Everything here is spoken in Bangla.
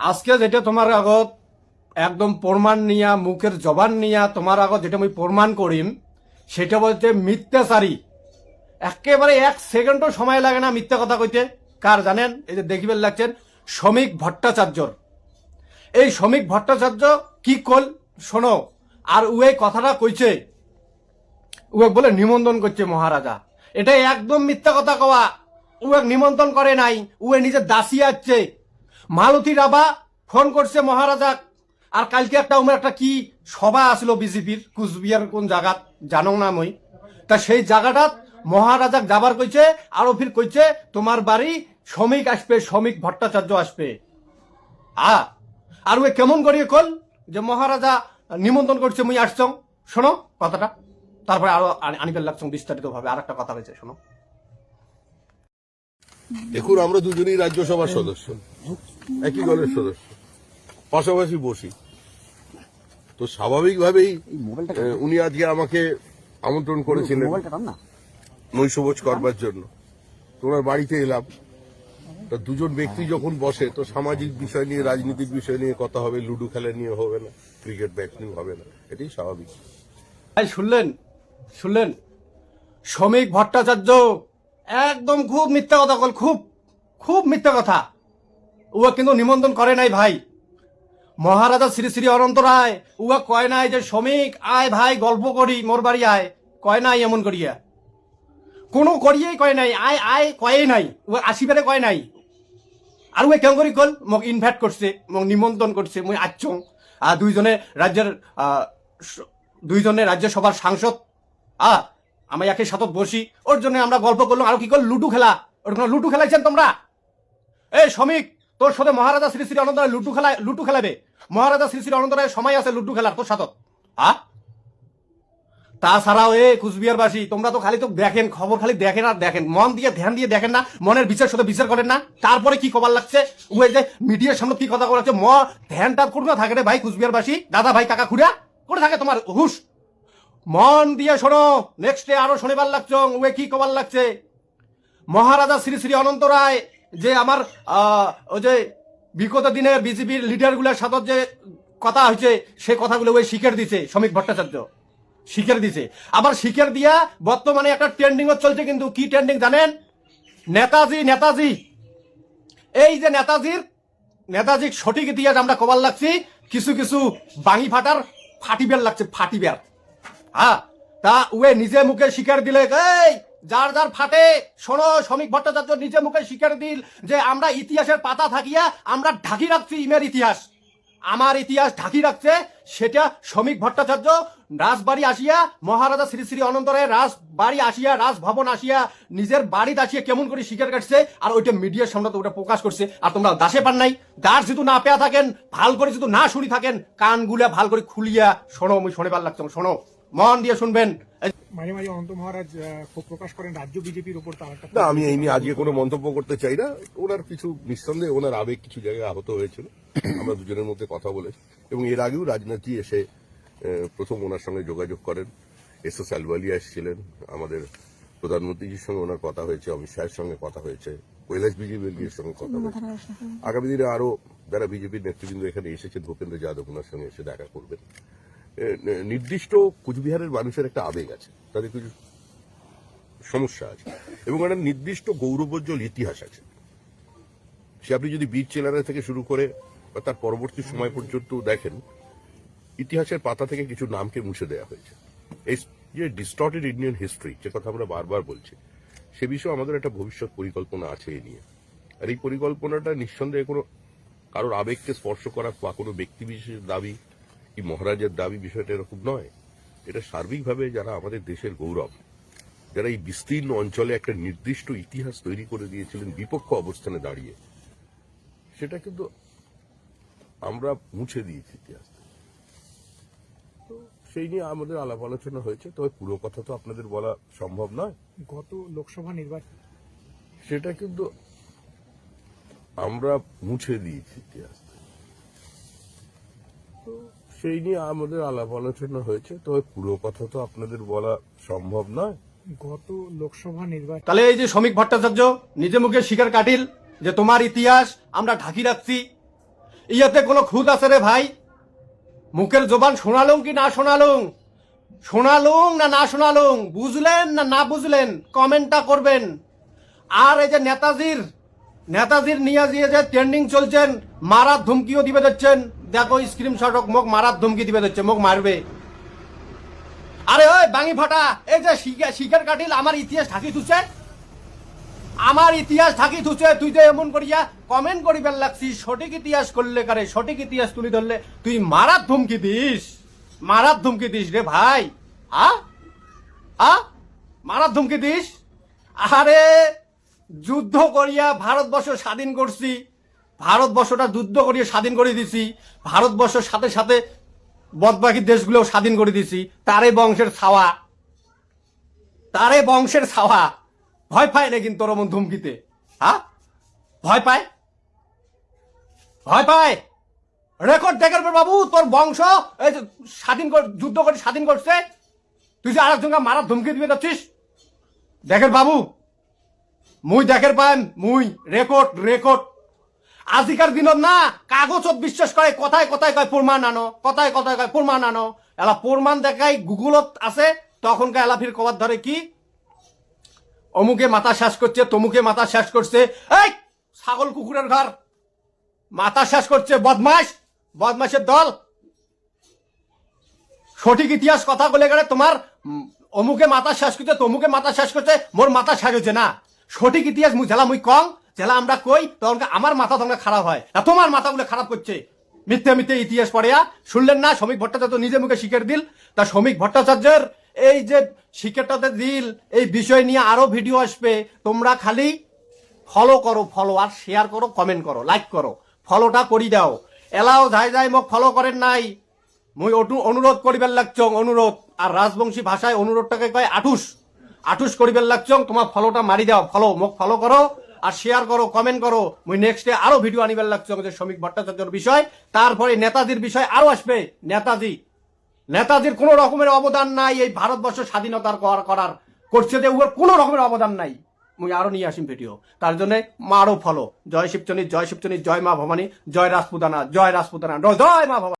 আজকে যেটা তোমার আগত, একদম প্রমাণ নিয়া, মুখের জবান নিয়া তোমার আগত যেটা আমি প্রমাণ করিম, সেটা বলতে মিথ্যাচারী। একেবারে এক সেকেন্ডও সময় লাগে না মিথ্যা কথা কইতে। কার জানেন? এই যে দেখিবেন লাগছেন, শ্রমিক ভট্টাচার্যর। এই শ্রমিক ভট্টাচার্য কি কল? শোনো, আর উয়ে কথাটা কইছে উয়ে বলে নিমন্ত্রণ করছে মহারাজা। এটা একদম মিথ্যা কথা কওয়া। উয়ে নিমন্ত্রণ করে নাই উয়ে নিজে দাসী আসছে মালতী রাবা ফোন করছে মহারাজা আর কালকে একটা উমের একটা কি সভা আসলো বিজেপির, কুচবিহার কোন জায়গাত জানো না মই। তা সেই জায়গাটাত মহারাজা যাবার কইছে, আরও ফির কইছে, তোমার বাড়ি শ্রমিক আসবে, শ্রমিক ভট্টাচার্য আসবে। আ, আর ওই কেমন করিয়ে কল যে মহারাজা নিমন্ত্রণ করছে, মুই আসছং। শোনো কথাটা। তারপরে আরও আনি- আনিবেল লাগছং বিস্তারিত ভাবে আর একটা কথা হয়েছে শোনো। দেখুন, আমরা দুজনেই রাজ্যসভার সদস্য। একই দলের সদস্য। পাশাপাশি বসি। তো স্বাভাবিকভাবেই উনি আজকে আমাকে আমন্ত্রণ করেছিলেন। নৈশভোজ করবার জন্য। তোমার বাড়িতে এলাম। তা দুজন ব্যক্তি যখন বসে তো সামাজিক বিষয় নিয়ে রাজনৈতিক বিষয় নিয়ে কথা হবে লুডো খেলা নিয়ে হবে না ক্রিকেট ব্যাট নিয়ে হবে না এটাই স্বাভাবিক। ভাই শুনলেন? শুনলেন? শ্রমিক ভট্টাচার্য একদম খুব মিথ্যা কথা কল খুব খুব মিথ্যা কথা। উয়া কিন্তু নিমন্ত্রণ করে নাই ভাই। মহারাজা শ্রী শ্রী অনন্ত রায় উয়া কয় নাই যে, শ্রমিক, আয় ভাই, গল্প করি, মোর বাড়ি আয়। কয় নাই এমন করিয়া। কোনো করিয়েই কয় নাই, আয় আয় কয়ে নাই উয়া আসিবারে কয় নাই। আর ওই কেমন করি কল, মোক ইনভাইট করছে, মোক নিমন্ত্রণ করছে, মুই আচ্ছং। আর দুইজনে রাজ্যের দুইজনে রাজ্যসভার সাংসদ। আ, আমি একই সাথত বসি, ওর জন্য আমরা গল্প করলাম, আর কি কল, লুডু খেলা। ওর লুডু খেলাইছেন তোমরা? এ শ্রমিক তোর সাথে মহারাজা শ্রী শ্রী অনন্ত রায় লুডু খেলা লুডু খেলাবে। মহারাজা শ্রী শ্রী অনন্ত রায়ের সময় আছে লুডু খেলার, তোর সাথত আ? তাছাড়াও, এ কুচবিহারবাসী, তোমরা তো খালি তো দেখেন, খবর খালি দেখেন আর দেখেন। মন দিয়ে ধ্যান দিয়ে দেখেন না, মনের বিচার সাথে বিচার করেন না। তারপরে কি খবর লাগছে? ওই যে মিডিয়ার সামনে কি কথা বলাচ্ছে ম ধ্যানটা করবে থাকে রে ভাই কুচবিহারবাসী। দাদা ভাই কাকা খুড়া করে থাকে তোমার হুশ? মন দিয়ে শোনো নেক্সটে আরও শনিবার লাগছ ওয়ে কি কবার লাগছে? মহারাজা শ্রী শ্রী অনন্ত রায় যে আমার ওই যে বিগত দিনে বিজেপির লিডারগুলোর সাথে যে কথা হয়েছে, সে কথাগুলো ওই স্বীকার দিছে, শ্রমিক ভট্টাচার্য। স্বীকার দিছে। আবার স্বীকার দিয়া বর্তমানে একটা ট্রেন্ডিং চলছে কিন্তু কি ট্রেন্ডিং জানেন? নেতাজি নেতাজি। এই যে নেতাজির নেতাজির সঠিক দিয়ে আমরা কবার লাগছি, কিছু কিছু বাঙি ফাটার ফাটিবের লাগছে ফাটিবের হ্যাঁ তা উয়ে নিজে মুখে স্বীকার দিলে, এই যার যার ফাটে, শোনো, শ্রমিক ভট্টাচার্য নিজে মুখে স্বীকার দিল যে আমরা ইতিহাসের পাতা থাকিয়া আমরা ঢাকি রাখছি ইমের ইতিহাস। আমার ইতিহাস ঢাকি রাখছে, সেটা শ্রমিক ভট্টাচার্য, রাজবাড়ি আসিয়া, মহারাজা শ্রী শ্রী অনন্ত রায়ের রাজবাড়ি আসিয়া, রাজভবন আসিয়া, নিজের বাড়িতে আসিয়া কেমন করে স্বীকার কাটছে, আর ওইটা মিডিয়ার সামনে তো ওটা প্রকাশ করছে, আর তোমরা দাসে পান নাই। দাস যদি না পেয়া থাকেন, ভালো করে যদি না শুনি থাকেন, কানগুলা ভালো করে খুলিয়া শোনো আমি শোনে পার লাগতাম শোনো। মন দিয়ে শুনবেন। মাঝে মাঝে অনন্ত মহারাজ ক্ষোভ প্রকাশ করেন রাজ্য বিজেপির উপর তার না আমি এই নিয়ে আজকে কোনো মন্তব্য করতে চাই না। ওনার কিছু নিঃসন্দেহে ওনার আবেগ কিছু জায়গায় আহত হয়েছিল। আমরা দুজনের মধ্যে কথা বলেছি। এবং এর আগেও রাজনাথজি এসে প্রথম ওনার সঙ্গে যোগাযোগ করেন। এস এস আলবালিয়া এসেছিলেন। আমাদের প্রধানমন্ত্রীজির সঙ্গে ওনার কথা হয়েছে অমিত শাহের সঙ্গে কথা হয়েছে কৈলাস বিজেপির সঙ্গে কথা হয়েছে। আগামী দিনে আরও যারা বিজেপির নেতৃবৃন্দ এখানে এসেছেন ভূপেন্দ্র যাদব ওনার সঙ্গে এসে দেখা করবেন। নির্দিষ্ট কুচবিহারের মানুষের একটা আবেগ আছে। তাদের কিছু সমস্যা আছে। এবং একটা নির্দিষ্ট গৌরবোজ্জ্বল ইতিহাস আছে। সে আপনি যদি বীর চেলারা থেকে শুরু করে বা তার পরবর্তী সময় পর্যন্ত দেখেন, ইতিহাসের পাতা থেকে কিছু নামকে মুছে দেওয়া হয়েছে। এই যে ডিস্টর্টেড ইন্ডিয়ান হিস্ট্রি যে কথা আমরা বারবার বলছি, সে বিষয়ে আমাদের একটা ভবিষ্যৎ পরিকল্পনা আছে এই নিয়ে। আর এই পরিকল্পনাটা নিঃসন্দেহে কোনো কারোর আবেগকে স্পর্শ করা বা কোনো ব্যক্তি বিশেষের দাবি কি মহারাজের দাবি বিষয়টা এরকম নয়। এটা সার্বিকভাবে যারা আমাদের দেশের গৌরব যারা এই বিস্তীর্ণ অঞ্চলে একটা নির্দিষ্ট ইতিহাস তৈরি করে দিয়েছিলেন বিপক্ষ অবস্থানে দাঁড়িয়ে সেটা কিন্তু আমরা মুছে দিয়েছি ইতিহাস। তো সেই নিয়ে আমাদের আলাপ আলোচনা হয়েছে তবে পুরো কথা তো আপনাদের বলা সম্ভব নয়। গত লোকসভা নির্বাচন। সেটা কিন্তু আমরা মুছে দিয়েছি ইতিহাস তো সেই নিয়ে আমাদের আলাপ আলোচনা হয়েছে। তবে পুরো কথা তো আপনাদের বলা সম্ভব নয়। গত লোকসভা নির্বাচন তাহলে এই যে শ্রমিক ভট্টাচার্য নিজে মুখে শিকার কাটিল যে তোমার ইতিহাস আমরা ঢাকি রাখছি। ইয়াতে কোনো খুদ আছে রে ভাই? মুখের জবান শোনালুম কি না শোনালুম? শোনালুম না না শোনালুম? বুঝলেন না না বুঝলেন? কমেন্টটা করবেন। আর এই যে নেতাজির নেতাজির নিয়ে যে ট্রেন্ডিং চলছেন মারার ধুমকিও দিবে দিচ্ছেন দেখো স্ক্রিনশট মোক মারার ধুমকি দিবে দিচ্ছে মোক মারবে। আরে ওই বাঙি ফাটা, এই যে শিকার কাটিল, আমার ইতিহাস ঢাকি তুছে আমার ইতিহাস ঢাকি তুছে তুই তো এমন করিয়া কমেন্ট করিবার লাগছিস, সঠিক ইতিহাস করলে কারে, সঠিক ইতিহাস তুলি ধরলে, তুই মারার ধুমকি দিস। মারার ধুমকি দিস রে ভাই। আ? আ? মারার ধুমকি দিস? আরে, যুদ্ধ করিয়া ভারতবর্ষ স্বাধীন করছি। ভারতবর্ষটা যুদ্ধ করিয়া স্বাধীন করে দিছি। ভারতবর্ষের সাথে সাথে বদবাকি দেশগুলোও স্বাধীন করে দিছি। তারে বংশের ছাওয়া। তারে বংশের ছাওয়া। ভয় পায় না কিন্তু তোর মন ধুমকিতে? হ্যাঁ? ভয় পায়? ভয় পায়? রেকর্ড দেখার পর বাবু, তোর বংশ এই যে স্বাধীন যুদ্ধ করে স্বাধীন করছে। তুই যে আরেকজনকে মারার ধুমকি দিবে যাচ্ছিস? দেখের বাবু, মুই দেখের পান মুই। রেকর্ড রেকর্ড আজিকার দিনত না কাগজত বিশ্বাস করে কথায় কথায় কয় প্রমাণ আনো কথায় কথায় কয় প্রমাণ আনো। এলা প্রমাণ দেখাই গুগলত আছে তখনকার এলাফির কবার ধরে কি? অমুকে মাথা শ্বাস করছে তমুকে মাথা শ্বাস করছে এই, ছাগল কুকুরের ঘর মাথা শ্বাস করছে বদমাস বদমাসের দল। সঠিক ইতিহাস কথা বলে গেলে তোমার অমুকে মাথা শ্বাস করছে তমুকে মাথা শ্বাস করছে মোর মাথা শ্বাস হচ্ছে না। সঠিক ইতিহাস মুই জেলা মুই কং জেলা আমরা কই? তখন আমার মাথা তখন খারাপ হয়। আর তোমার মাথাগুলো খারাপ করছে। মিথ্যে মিথ্যে ইতিহাস পড়িয়া শুনলেন না, শ্রমিক ভট্টাচার্য নিজে মুখে শিখের দিল। তা শ্রমিক ভট্টাচার্যের এই যে শিক্ষাটাতে দিল, এই বিষয় নিয়ে আরও ভিডিও আসবে। তোমরা খালি ফলো করো ফলো আর শেয়ার করো কমেন্ট করো লাইক করো। ফলোটা করি দাও। এলাও যাই যাই মোক ফলো করেন নাই। মুই অটু- অনুরোধ করিবার লাগছং অনুরোধ। আর রাজবংশী ভাষায় অনুরোধটাকে কয় আটুস আটুস করিবার লাগছং তোমার ফলোটা মারি দাও। ফলো মোক ফলো করো। আর শেয়ার করো কমেন্ট করো। মুই নেক্সটে আরও ভিডিও আনিবার লাগছে আমাদের শ্রমিক ভট্টাচার্যর বিষয়। তারপরে নেতাজির বিষয় আরও আসবে। নেতাজি। নেতাজির কোনো রকমের অবদান নাই এই ভারতবর্ষ স্বাধীনতার করার। করছে যে উহার কোনো রকমের অবদান নাই। মুই আরও নিয়ে আসিম ভিডিও তার জন্য আরও ফলো জয় শিবচনী জয় শিবচনী জয় মা ভবানী, জয় রাজপুতানা জয় রাজপুতানা, জয় মা ভবানী।